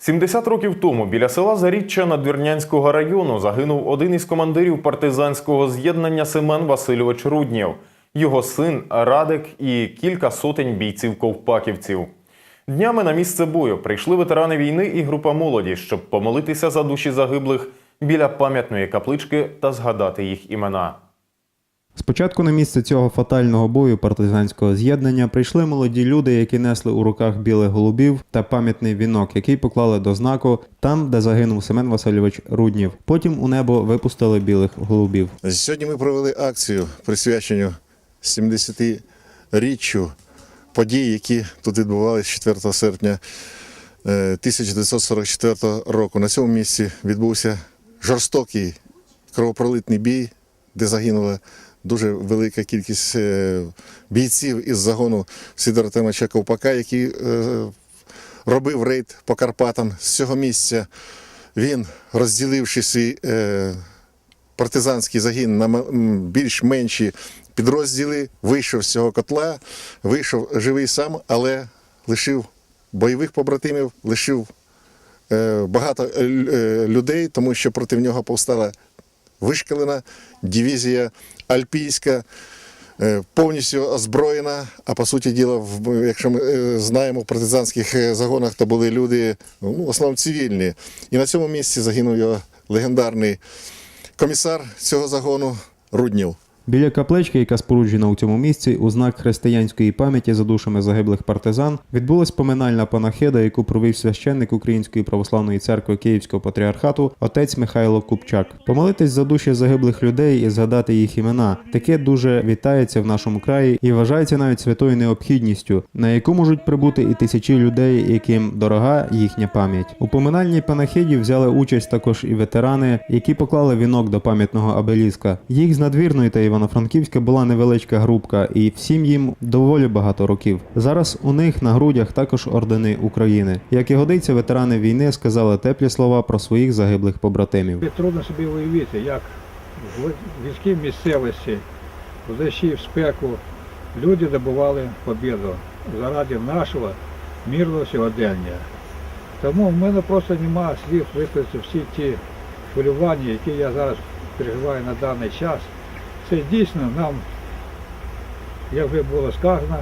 70 років тому біля села Заріччя Надвірнянського району загинув один із командирів партизанського з'єднання Семен Васильович Руднєв, його син Радик і кілька сотень бійців-ковпаківців. Днями на місце бою прийшли ветерани війни і група молоді, щоб помолитися за душі загиблих біля пам'ятної каплички та згадати їх імена. Спочатку на місце цього фатального бою партизанського з'єднання прийшли молоді люди, які несли у руках білих голубів та пам'ятний вінок, який поклали до знаку там, де загинув Семен Васильович Руднів. Потім у небо випустили білих голубів. Сьогодні ми провели акцію присвяченню 70-річчю подій, які тут відбувалися 4 серпня е, 1944 року. На цьому місці відбувся жорстокий кровопролитний бій, де загинула дуже велика кількість е, бійців із загону Сидора Тимача Ковпака, який е, робив рейд по Карпатам. З цього місця він, розділивши свій е, партизанський загін на більш менші підрозділи, вийшов з цього котла, вийшов живий сам, але лишив бойових побратимів, лишив багато лю- людей, тому що проти нього повстала вишкалена дивізія альпійська. е, Повністю озброєна, а по суті діла, якщо ми е, знаємо, в партизанських е, загонах то були люди, ну, в основному цивільні. І на цьому місці загинув його легендарний комісар цього загону Руднів. Біля каплички, яка споруджена у цьому місці, у знак християнської пам'яті за душами загиблих партизан, відбулась поминальна панахида, яку провів священник Української православної церкви Київського патріархату отець Михайло Купчак. Помолитись за душі загиблих людей і згадати їх імена. Таке дуже вітається в нашому краї і вважається навіть святою необхідністю, на яку можуть прибути і тисячі людей, яким дорога їхня пам'ять. У поминальній панахиді взяли участь також і ветерани, які поклали вінок до пам'ятного обеліска. Їх з надвірної та Івано-Франківська була невеличка групка, і всім їм доволі багато років. Зараз у них на грудях також ордени України. Як і годиться, ветерани війни сказали теплі слова про своїх загиблих побратимів. Трудно собі уявити, як в гірській місцевості, в дощі, в спеку люди добували побіду заради нашого мирного сьогодення. Тому в мене просто немає слів висловити всі ті хвилювання, які я зараз переживаю на даний час. Це дійсно нам, як вже було сказано,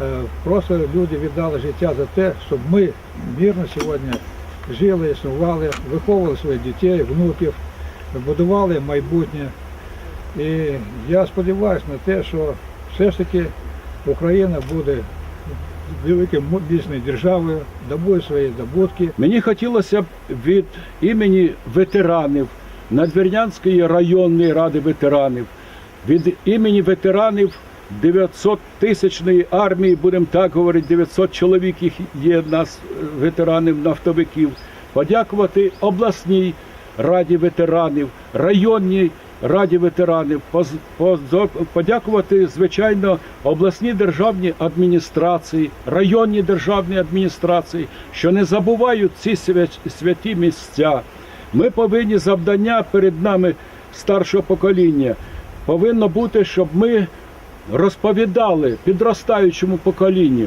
е, просто люди віддали життя за те, щоб ми мирно сьогодні жили, існували, виховували своїх дітей, внуків, будували майбутнє. І я сподіваюся на те, що все ж таки Україна буде великою міцною державою, добує свої здобутки. Мені хотілося б від імені ветеранів Надвірнянської районної ради ветеранів, від імені ветеранів 900 тисячної армії, будемо так говорити, 900 чоловік їх є нас е, ветеранів нафтовиків, подякувати обласній раді ветеранів, районній раді ветеранів, подякувати, звичайно, обласній державній адміністрації, районній державній адміністрації, що не забувають ці святі місця. Ми повинні завдання перед нами старшого покоління повинно бути, щоб ми розповідали підростаючому поколінню,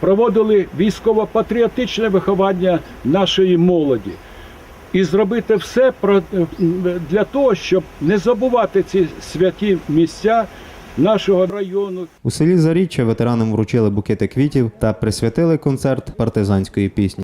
проводили військово-патріотичне виховання нашої молоді і зробити все для того, щоб не забувати ці святі місця нашого району. У селі Заріччя ветеранам вручили букети квітів та присвятили концерт партизанської пісні.